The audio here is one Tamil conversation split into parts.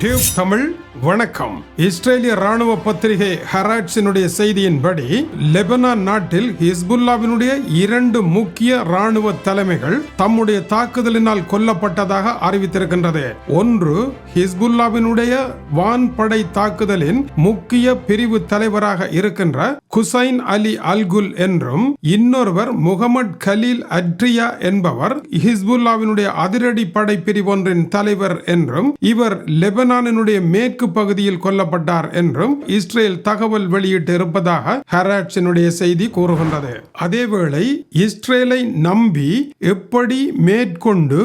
டியூப் தமிழ் வணக்கம். இஸ்ரேலிய ராணுவ பத்திரிகை ஹராட்ஸினுடைய செய்தியின்படி லெபனான் நாட்டில் ஹிஸ்புல்லாவினுடைய இரண்டு முக்கிய ராணுவ தலைமைகள் தம்முடைய தாக்குதலினால் கொல்லப்பட்டதாக அறிவித்திருக்கின்றது. ஒன்று ஹிஸ்புல்லாவினுடைய வான்படை தாக்குதலின் முக்கிய பிரிவு தலைவராக இருக்கின்ற குசைன் அலி அல்குல் என்றும் இன்னொருவர் முகமது கலீல் அட்ரியா என்பவர் ஹிஸ்புல்லாவினுடைய அதிரடி படை பிரிவொன்றின் தலைவர் என்றும் இவர் லெபனானினுடைய மேற்கு பகுதியில் கொல்லப்பட்டார் என்றும் இஸ்ரேல் தகவல் வெளியிட்டு இருப்பதாக ஹராட்ஸினுடைய செய்தி கூறுகின்றது. அதேவேளை இஸ்ரேலை நம்பி எப்படி மேற்கொண்டு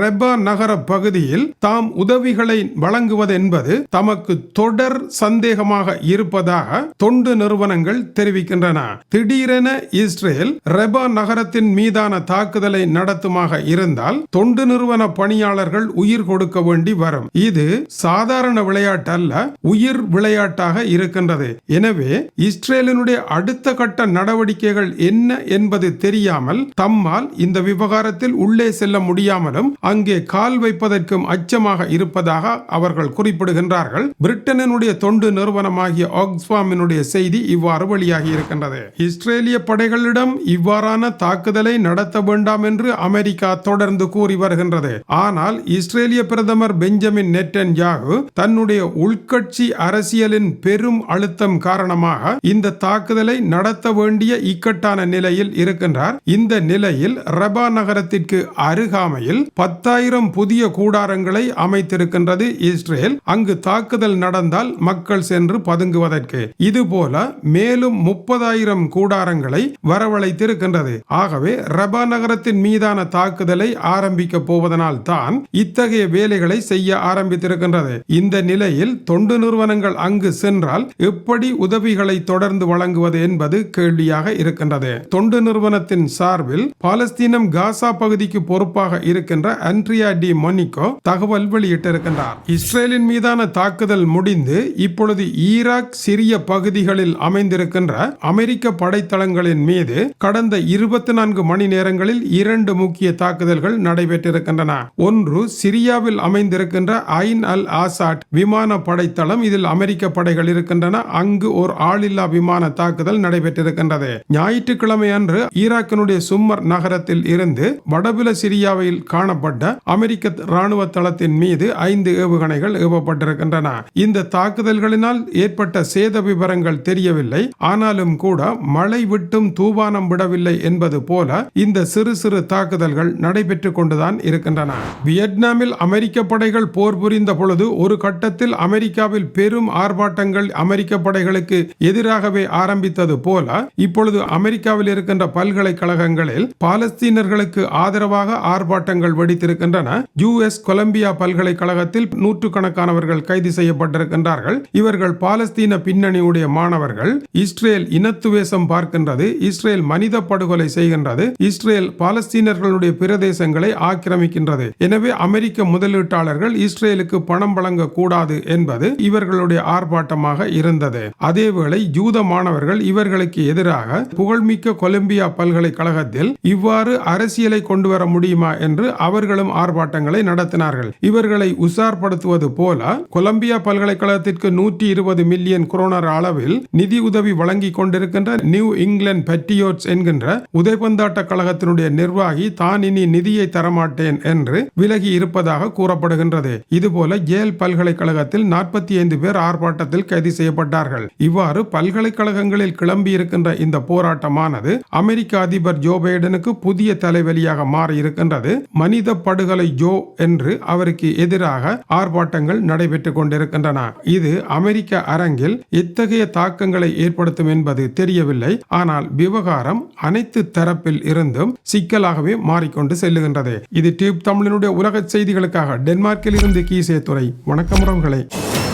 ரெபா நகர பகுதியில் தாம் உதவிகளை வழங்குவது என்பது தமக்கு தொடர் சந்தேகமாக இருப்பதாக தொண்டு நிறுவனங்கள் தெரிவிக்கின்றன. திடீரென இஸ்ரேல் ரெபா நகரத்தின் மீதான தாக்குதலை நடத்துமாக இருந்தால் தொண்டு நிறுவன பணியாளர்கள் உயிர் கொடுக்க வேண்டி வரும். இது சாதாரண விளையாட்டு அல்ல உயிர் விளையாட்டாக இருக்கின்றது. எனவே இஸ்ரேலினுடைய அடுத்த கட்ட நடவடிக்கைகள் என்ன என்பது தெரியாமல் தம்மால் இந்த விவகாரத்தில் உள்ளே செல்ல முடியாமலும் அங்கே கால் வைப்பதற்கும் அச்சமாக இருப்பதாக அவர்கள் குறிப்பிடுகின்றார்கள். பிரிட்டனினுடைய தொண்டு நிறுவனமாகிய ஆக்ஸ்பாமினுடைய செய்தி இவ்வாறு வெளியாகி இருக்கின்றது. இஸ்ரேலிய படைகளிடம் இவ்வாறான தாக்குதலை நடத்த வேண்டாம் என்று அமெரிக்கா தொடர்ந்து கூறி வருகின்றது. ஆனால் இஸ்ரேலிய பிரதமர் பெஞ்சமின் நெட்டன் யாகு தன்னுடைய உள்கட்சி அரசியலின் பெரும் அழுத்தம் காரணமாக இந்த தாக்குதலை நடத்த வேண்டிய இக்கட்டான நிலையில் இருக்கின்றார். இந்த நிலையில் ரபா நகரத்திற்கு அருகாமையில் பத்தாயிரம் புதிய கூடாரங்களை அமைத்திருக்கின்றது இஸ்ரேல். அங்கு தாக்குதல் நடந்தால் மக்கள் சென்று பதுங்குவதற்கு. இதுபோல மேலும் முப்பதாயிரம் கூடாரங்களை வரவழைத்திருக்கின்றது. ஆகவே ரபா நகரத்தின் மீதான தாக்குதலை ஆரம்பிக்க போவதனால் தான் இத்தகைய வேலைகளை செய்ய ஆரம்பித்திருக்கின்றது. இந்த நிலையில் நிலையில் தொண்டு நிறுவனங்கள் அங்கு சென்றால் எப்படி உதவிகளை தொடர்ந்து வழங்குவது என்பது கேள்வியாக இருக்கின்றது. தொண்டு நிறுவனத்தின் சார்பில் பாலஸ்தீனம் காசா பகுதிக்கு பொறுப்பாக இருக்கின்ற அன்ட்ரியா டி மொனிகோ தகவல் வெளியிட்டிருக்கின்றார். இஸ்ரேலின் மீதான தாக்குதல் முடிந்து இப்பொழுது ஈராக் சிறிய பகுதிகளில் அமைந்திருக்கின்ற அமெரிக்க படைத்தளங்களின் மீது கடந்த இருபத்தி நான்கு மணி நேரங்களில் இரண்டு முக்கிய தாக்குதல்கள் நடைபெற்றிருக்கின்றன. ஒன்று சிரியாவில் அமைந்திருக்கின்ற ஐன் அல் ஆசாட் விமான விமான படைத்தளம் இதில் அமெரிக்க படைகள் இருக்கின்றன. அங்கு ஒரு ஆளில்லா விமான தாக்குதல் நடைபெற்றிருக்கின்றது. ஞாயிற்றுக்கிழமை அன்று ஈராக்கினுடைய சும்மர் நகரத்தில் இருந்து வடபுல சிரியாவில் காணப்பட்ட அமெரிக்க ராணுவ தளத்தின் மீது ஐந்து ஏவுகணைகள் ஏவப்பட்டிருக்கின்றன. இந்த தாக்குதல்களினால் ஏற்பட்ட சேத விவரங்கள் தெரியவில்லை. ஆனாலும் கூட மழை விட்டும் தூவானம் விடவில்லை என்பது போல இந்த சிறு சிறு தாக்குதல்கள் நடைபெற்றுக் கொண்டுதான் இருக்கின்றன. வியட்நாமில் அமெரிக்க படைகள் போர் புரிந்த பொழுது ஒரு கட்டத்தில் அமெரிக்காவில் பெரும் ஆர்ப்பாட்டங்கள் அமெரிக்க படைகளுக்கு எதிராகவே ஆரம்பித்தது போல இப்பொழுது அமெரிக்காவில் இருக்கின்ற பல்கலைக்கழகங்களில் பாலஸ்தீனர்களுக்கு ஆதரவாக ஆர்ப்பாட்டங்கள் வெடித்திருக்கின்றன. யுஎஸ் கொலம்பியா பல்கலைக்கழகத்தில் நூற்றுக்கணக்கானவர்கள் கைது செய்யப்பட்டிருக்கின்றார்கள். இவர்கள் பாலஸ்தீன பின்னணியுடைய மாணவர்கள். இஸ்ரேல் இனத்துவேசம் பார்க்கின்றது. இஸ்ரேல் மனித படுகொலை செய்கின்றது. இஸ்ரேல் பாலஸ்தீனர்களுடைய பிரதேசங்களை ஆக்கிரமிக்கின்றது. எனவே அமெரிக்க முதலீட்டாளர்கள் இஸ்ரேலுக்கு பணம் வழங்க கூடாது என்பது இவர்களுடைய ஆர்ப்பாட்டமாக இருந்தது. அதேவேளை ஜூத மாணவர்கள் இவர்களுக்கு எதிராக புகழ்மிக்க கொலம்பியா பல்கலைக்கழகத்தில் இவ்வாறு அரசியலை கொண்டு வர முடியுமா என்று அவர்களும் ஆர்ப்பாட்டங்களை நடத்தினார்கள். இவர்களை உசார்படுத்துவது போல கொலம்பியா பல்கலைக்கழகத்திற்கு நூற்றி இருபது மில்லியன் குரோனர் அளவில் நிதி உதவி வழங்கி கொண்டிருக்கின்ற நியூ இங்கிலாந்து பெட்டியோட்ஸ் என்கின்ற உதைபந்தாட்ட கழகத்தினுடைய நிர்வாகி தான் இனி நிதியை தரமாட்டேன் என்று விலகி இருப்பதாக கூறப்படுகின்றது. இதுபோல ஜேல் பல்கலைக்கழகத்தில் நாற்பத்தி ஐந்து பேர் ஆர்ப்பாட்டத்தில் கைது செய்யப்பட்டார்கள். இவ்வாறு பல்கலைக்கழகங்களில் கிளம்பி இருக்கின்ற இந்த போராட்டமானது அமெரிக்க அதிபர் ஜோ பைடனுக்கு புதிய தலைவலியாக மாறி இருக்கின்றது மனித படுகொலை ஜோ என்று அவருக்கு எதிராக ஆர்ப்பாட்டங்கள் நடைபெற்றுக் கொண்டிருக்கின்றன. இது அமெரிக்க அரங்கில் எத்தகைய தாக்கங்களை ஏற்படுத்தும் என்பது தெரியவில்லை. ஆனால் விவகாரம் அனைத்து தரப்பில் இருந்தும் சிக்கலாகவே மாறிக்கொண்டு செல்லுகின்றது. இது டியூப் தமிழனுடைய உலக செய்திகளுக்காக. டென்மார்க்கில் இருந்து கீசே துறை வணக்கம் உறவுகளே. bye.